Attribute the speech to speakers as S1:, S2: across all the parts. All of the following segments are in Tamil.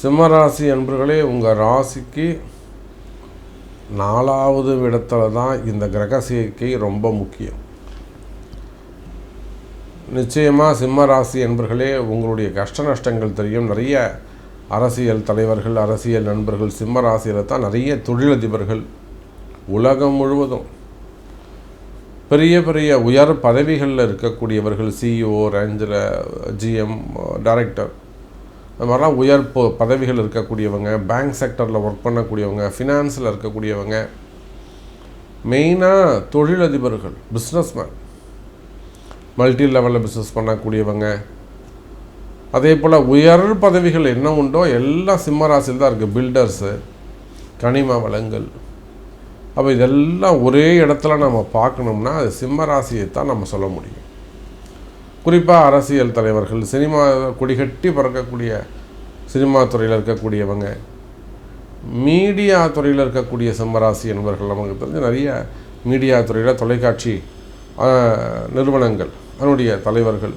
S1: சிம்மராசி அன்பர்களே உங்கள் ராசிக்கு நாலாவது இடத்துல தான் இந்த கிரக சேர்க்கை ரொம்ப முக்கியம். நிச்சயமாக சிம்ம ராசி என்பர்களே உங்களுடைய கஷ்ட நஷ்டங்கள் தெரியும். நிறைய அரசியல் தலைவர்கள் அரசியல் நண்பர்கள் சிம்ம ராசியில் தான் நிறைய தொழிலதிபர்கள் உலகம் முழுவதும். பெரிய பெரிய உயர் பதவிகளில் இருக்கக்கூடியவர்கள் சிஇஓ ரேஞ்சில் ஜிஎம் டைரக்டர் மாதிரிலாம் உயர் பொ பதவிகள் இருக்கக்கூடியவங்க பேங்க் செக்டரில் ஒர்க் பண்ணக்கூடியவங்க ஃபினான்ஸில் இருக்கக்கூடியவங்க மெயினாக தொழிலதிபர்கள் பிஸ்னஸ்மேன் மல்டி லெவலில் பிஸ்னஸ் பண்ணக்கூடியவங்க. அதே போல் உயர் பதவிகள் என்ன உண்டோ எல்லாம் சிம்ம ராசியில் தான் இருக்குது பில்டர்ஸு கனிம வளங்கள். அப்போ இதெல்லாம் ஒரே இடத்துல நம்ம பார்க்கணும்னா அது சிம்ம ராசியை தான் நம்ம சொல்ல முடியும். குறிப்பாக அரசியல் தலைவர்கள் சினிமா கொடிகட்டி பறக்கக்கூடிய சினிமா துறையில் இருக்கக்கூடியவங்க மீடியா துறையில் இருக்கக்கூடிய சிம்மராசி என்பவர்கள் நமக்கு தெரிஞ்சு நிறைய மீடியா துறையில் தொலைக்காட்சி நிறுவனங்கள் அதனுடைய தலைவர்கள்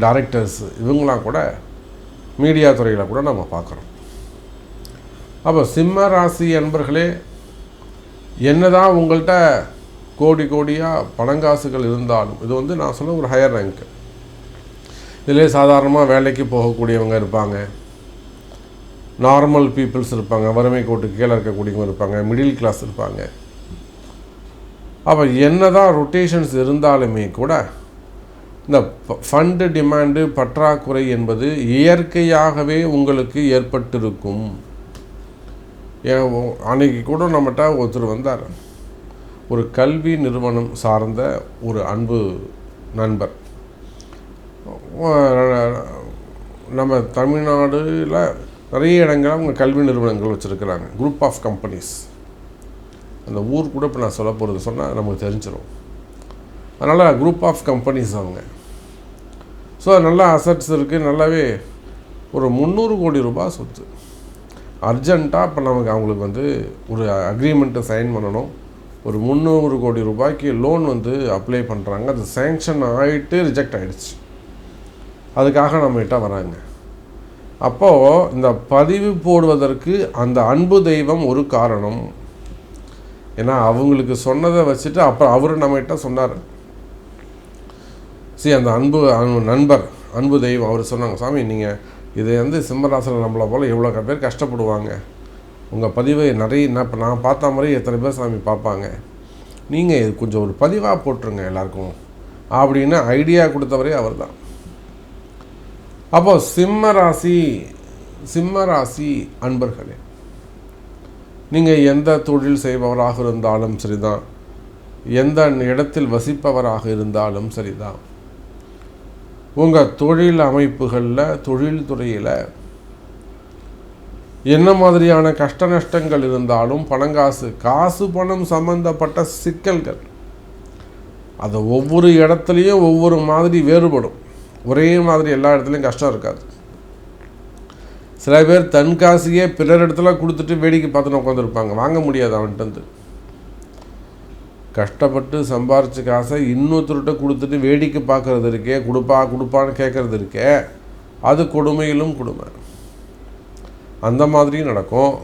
S1: டைரக்டர்ஸ் இவங்களாம் கூட மீடியா துறையில் கூட நம்ம பார்க்குறோம். அப்போ சிம்ம ராசி என்பர்களே என்னதான் உங்கள்கிட்ட கோடி கோடியாக பணங்காசுகள் இருந்தாலும் இது வந்து நான் சொன்ன ஒரு ஹையர் ரேங்க்கு இதிலே சாதாரணமாக வேலைக்கு போகக்கூடியவங்க இருப்பாங்க. நார்மல் பீப்புள்ஸ் இருப்பாங்க வறுமை கோட்டுக்கு கீழே இருக்கக்கூடியவங்க இருப்பாங்க மிடில் கிளாஸ் இருப்பாங்க. அப்போ என்னதான் ரொட்டேஷன்ஸ் இருந்தாலுமே கூட இந்த ஃபண்டு டிமாண்டு பற்றாக்குறை என்பது இயற்கையாகவே உங்களுக்கு ஏற்பட்டிருக்கும். ஏன் அன்னைக்கு கூட நம்மகிட்ட ஒருத்தர் வந்தார். ஒரு கல்வி நிறுவனம் சார்ந்த ஒரு அன்பு நண்பர். நம்ம தமிழ்நாடுல நிறைய இடங்களில் அவங்க கல்வி நிறுவனங்கள் வச்சுருக்கிறாங்க. குரூப் ஆஃப் கம்பெனிஸ் அந்த ஊர் கூட இப்போ நான் சொல்ல போகிறது சொன்னால் நமக்கு தெரிஞ்சிடும் அதனால் குரூப் ஆஃப் கம்பெனிஸ் அவங்க. ஸோ நல்ல அசட்ஸ் இருக்குது நல்லாவே ஒரு முந்நூறு கோடி ரூபாய் சொத்து. அர்ஜெண்ட்டாக இப்போ நமக்கு அவங்களுக்கு வந்து ஒரு அக்ரிமெண்ட்டை சைன் பண்ணணும். ஒரு முந்நூறு கோடி ரூபாய்க்கு லோன் வந்து அப்ளை பண்ணுறாங்க அது சேங்ஷன் ஆகிட்டு ரிஜெக்ட் ஆகிடுச்சு அதுக்காக நம்மகிட்ட வராங்க. அப்போது இந்த பதிவு போடுவதற்கு அந்த அன்பு தெய்வம் ஒரு காரணம். ஏன்னா அவங்களுக்கு சொன்னதை வச்சுட்டு அப்புறம் அவர் நம்மகிட்ட சொன்னார். சரி அந்த அன்பு அன்பு- நண்பர் அன்பு தெய்வம் அவர் சொன்னாங்க சாமி நீங்கள் இது வந்து சிம்மராசியில் நம்மளை போல் எவ்வளோ பேர் கஷ்டப்படுவாங்க. உங்கள் பதிவை நிறைய நான் இப்போ நான் பார்த்த மாதிரி எத்தனை பேர் சாமி பார்ப்பாங்க? நீங்கள் இது கொஞ்சம் ஒரு பதிவாக போட்டுருங்க எல்லாருக்கும். அப்படின்னு ஐடியா கொடுத்தவரே அவர் தான் அப்போ சிம்ம ராசி சிம்ம ராசி அன்பர்களே நீங்கள் எந்த தொழில் செய்பவராக இருந்தாலும் சரிதான். எந்த இடத்தில் வசிப்பவராக இருந்தாலும் சரிதான். உங்கள் தொழில் அமைப்புகளில் தொழில் துறையில் என்ன மாதிரியான கஷ்ட நஷ்டங்கள் இருந்தாலும் பணங்காசு காசு பணம் சம்பந்தப்பட்ட சிக்கல்கள். அது ஒவ்வொரு இடத்துலையும் ஒவ்வொரு மாதிரி வேறுபடும். ஒரே மாதிரி எல்லா இடத்துலையும் கஷ்டம் இருக்காது. சில பேர் தன் காசையே பிறர் இடத்துல கொடுத்துட்டு வேடிக்கை பார்த்துன்னு உட்காந்துருப்பாங்க வாங்க முடியாது அவன்கிட்ட கஷ்டப்பட்டு சம்பாரித்த காசை இன்னொருத்தர்கிட்ட கொடுத்துட்டு வேடிக்கை பார்க்கறது இருக்கே கொடுப்பா கொடுப்பான்னு கேட்கறது இருக்கே அது கொடுமையிலும் கொடுமை. அந்த மாதிரியும் நடக்கும்.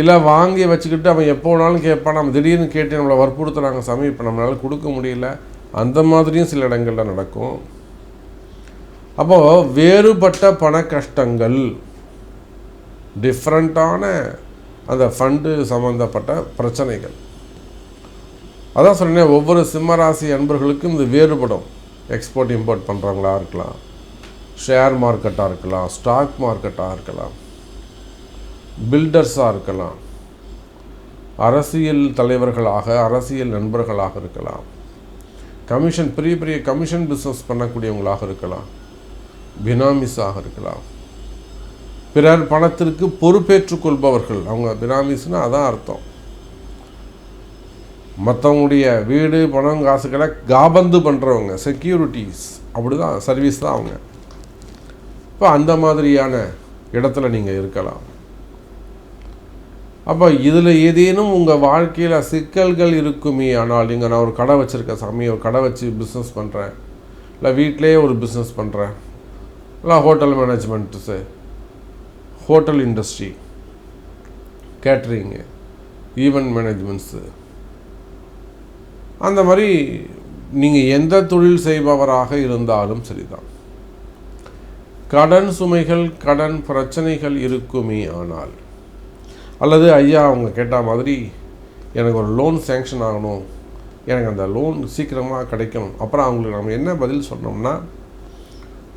S1: இல்லை வாங்கி வச்சுக்கிட்டு அவன் எப்போ வேணாலும் கேட்பான். நம்ம திடீர்னு கேட்டு நம்மளை வற்புறுத்துறாங்க சாமி இப்போ நம்மளால் கொடுக்க முடியல. அந்த மாதிரியும் சில இடங்களில் நடக்கும். அப்போது வேறுபட்ட பண கஷ்டங்கள் டிஃப்ரெண்ட்டான அந்த ஃபண்டு சம்மந்தப்பட்ட பிரச்சனைகள். அதான் சொன்னேன் ஒவ்வொரு சிம்மராசி அன்பர்களுக்கும் இது வேறுபடும். எக்ஸ்போர்ட் இம்போர்ட் பண்ணுறவங்களா இருக்கலாம். ஷேர் மார்க்கெட்டாக இருக்கலாம் ஸ்டாக் மார்க்கெட்டாக இருக்கலாம் பில்டர்ஸாக இருக்கலாம் அரசியல் தலைவர்களாக அரசியல் நண்பர்களாக இருக்கலாம் கமிஷன் பெரிய பெரிய கமிஷன் பிஸ்னஸ் பண்ணக்கூடியவங்களாக இருக்கலாம் பினாமிஸாக இருக்கலாம். பிறர் பணத்திற்கு பொறுப்பேற்றுக் கொள்பவர்கள் அவங்க பினாமிஸ்னால் அதான் அர்த்தம். மற்றவங்களுடைய வீடு பணம் காசுகளை காபந்து பண்ணுறவங்க செக்யூரிட்டிஸ் அப்படி தான் சர்வீஸ் தான் அவங்க. இப்போ அந்த மாதிரியான இடத்துல நீங்கள் இருக்கலாம். அப்போ இதில் ஏதேனும் உங்கள் வாழ்க்கையில் சிக்கல்கள் இருக்குமே ஆனால் இங்கே நான் ஒரு கடை வச்சுருக்கேன் சாமி ஒரு கடை வச்சு பிஸ்னஸ் பண்ணுறேன் இல்லை வீட்டிலேயே ஒரு பிஸ்னஸ் பண்ணுறேன் இல்லை hotel managements hotel industry catering event managements அந்த மாதிரி நீங்கள் எந்த தொழில் செய்பவராக இருந்தாலும் சரிதான். கடன் சுமைகள் கடன் பிரச்சனைகள் இருக்குமே ஆனால். அல்லது ஐயா அவங்க கேட்ட மாதிரி எனக்கு ஒரு லோன் சேங்ஷன் ஆகணும். எனக்கு அந்த லோன் சீக்கிரமாக கிடைக்கணும். அப்புறம் அவங்களுக்கு நம்ம என்ன பதில் சொன்னோம்னா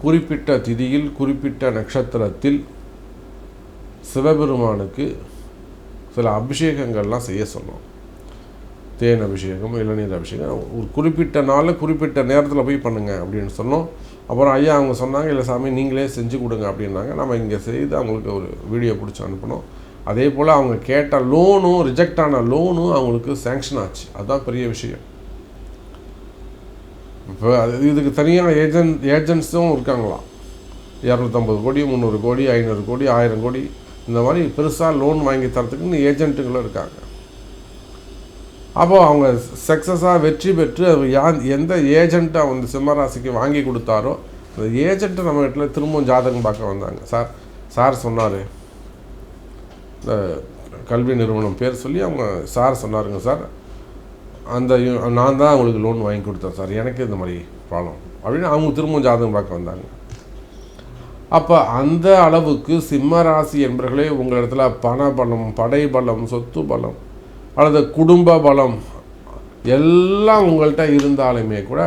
S1: குறிப்பிட்ட திதியில் குறிப்பிட்ட நட்சத்திரத்தில் சிவபெருமானுக்கு சில அபிஷேகங்கள்லாம் செய்ய சொன்னோம். தேன் அபிஷேகம் இளநீர் அபிஷேகம் ஒரு குறிப்பிட்ட நாளில் குறிப்பிட்ட நேரத்தில் போய் பண்ணுங்கள் அப்படின்னு சொன்னோம். அப்புறம் ஐயா அவங்க சொன்னாங்க இல்லை சாமி நீங்களே செஞ்சு கொடுங்க அப்படின்னாங்க. நம்ம இங்கே செய்து அவங்களுக்கு ஒரு வீடியோ பிடிச்சி அனுப்பினோம். அதே போல் அவங்க கேட்ட லோனும் ரிஜெக்ட் ஆன லோனும் அவங்களுக்கு சேங்ஷன் ஆச்சு. அதுதான் பெரிய விஷயம். இப்போ அது இதுக்கு தனியாக ஏஜென்ட் ஏஜென்ட்ஸும் இருக்காங்களாம். இரநூத்தம்பது கோடி முந்நூறு கோடி ஐநூறு கோடி ஆயிரம் கோடி இந்த மாதிரி பெருசாக லோன் வாங்கி தரத்துக்குன்னு ஏஜென்ட்டுகளும் இருக்காங்க. அப்போது அவங்க சக்ஸஸாக வெற்றி பெற்று அவர் யார் எந்த ஏஜெண்ட்டை வந்து சிம்மராசிக்கு வாங்கி கொடுத்தாரோ அந்த ஏஜெண்ட்டை நம்ம வீட்டில் திரும்பவும் ஜாதகம் பார்க்க வந்தாங்க. சார் சார் சொன்னார். இந்த கல்வி நிறுவனம் பேர் சொல்லி அவங்க சார் சொன்னாருங்க சார். அந்த நான் தான் அவங்களுக்கு லோன் வாங்கி கொடுத்தேன் சார். எனக்கு இந்த மாதிரி ப்ராப்ளம் அப்படின்னு அவங்க திரும்பவும் ஜாதகம் பார்க்க வந்தாங்க. அப்போ அந்த அளவுக்கு சிம்ம ராசி என்பர்களே உங்கள் இடத்துல பண பலம் படை பலம் சொத்து பலம் அல்லது குடும்ப பலம் எல்லாம் உங்கள்கிட்ட இருந்தாலுமே கூட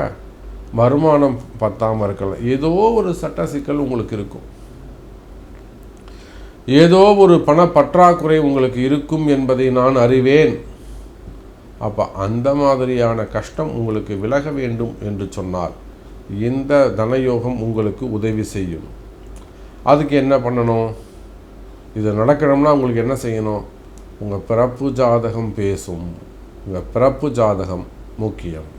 S1: வருமானம் பத்தாமல் இருக்கலாம். ஏதோ ஒரு சட்ட சிக்கல் உங்களுக்கு இருக்கும். ஏதோ ஒரு பண பற்றாக்குறை உங்களுக்கு இருக்கும் என்பதை நான் அறிவேன். அப்போ அந்த மாதிரியான கஷ்டம் உங்களுக்கு விலக வேண்டும் என்று சொன்னால் இந்த தனயோகம் உங்களுக்கு உதவி செய்யும். அதுக்கு என்ன பண்ணணும்? இது நடக்கணும்னா உங்களுக்கு என்ன செய்யணும்? உங்கள் பிறப்பு ஜாதகம் பேசும். உங்கள் பிறப்பு ஜாதகம் முக்கியம்.